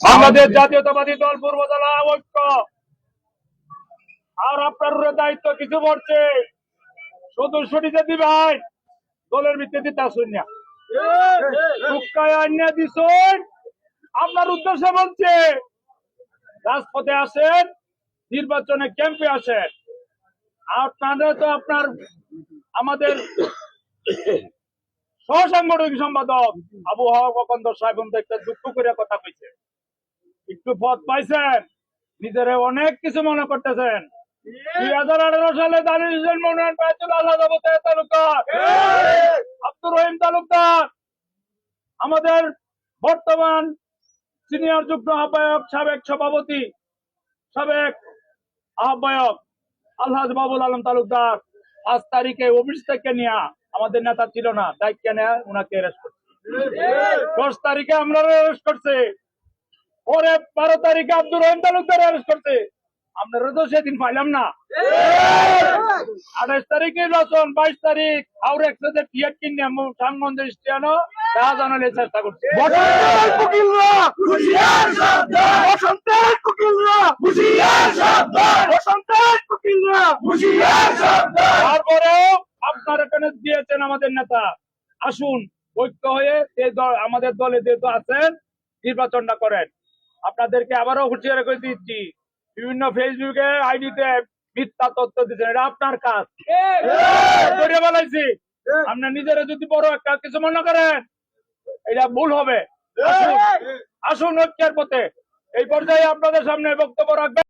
বাংলাদেশ জাতীয়তাবাদী দল পূর্বতলা ঐক্য। আর আপনার দায়িত্ব কিছু পড়ছে? শুধু ছুটিতে দিবেন দলের ভিত্তিতে তা শুন না। টুকায় আন্যা আপনার উদ্দেশ্যে বলছে রাজপথে আসেন নির্বাচনে ক্যাম্পে আসেন। আপনারা তো আপনার আমাদের সহসাংগঠনিক সম্পাদক আবু হাওয়া ককন্দর সাহেব একটা দুঃখ করে কথা কইছে। একটু পথ পাইছেন। নিজেরে অনেক কিছু মনে করতেছেন। দুই হাজার আঠারো সালে দানিশ মনোনয়ন পেয়েছিল আল্লাহ তালুকদার। আব্দুর রহিম তালুকদার। আমাদের বর্তমান সিনিয়র যুগ্ম আহ্বায়ক সাবেক সভাপতি সাবেক আহ্বায়ক আল্লাহ বাবুল আলম তালুকদার। পাঁচ তারিখে অফিস থেকে নিয়ে আমাদের নেতা ছিল না দায়িত্ব নেয় উনাকে অ্যারেস্ট করছে। দশ তারিখে আমরা অ্যারেস্ট করছে। পরে বারো তারিখে আব্দুর রহিম তালুকদার অ্যারেস্ট করছে। আপনারা তো সেদিন পাইলাম না। আঠাশ তারিখ নির্বাচন বাইশ তারিখ আউর একসাথে টিয়ার কিনে স্টিয়ানো জানালে চেষ্টা করছে। তারপরেও আপনার এখানে দিয়েছেন আমাদের নেতা? আসুন ঐক্য হয়ে আমাদের দলে যেহেতু আছেন নির্বাচনটা করেন। আপনাদেরকে আবারও হুঁশিয়ার করে দিচ্ছি, বিভিন্ন ফেসবুকে আইডিতে মিথ্যা তথ্য দিচ্ছেন। এটা আপনার কাজ। করে বলাইছি আপনার নিজেরা যদি বড় একটা কিছু মনে করেন, এটা ভুল হবে। আসুন ঐক্যের পথে। এই পর্যায়ে আপনাদের সামনে বক্তব্য রাখবেন।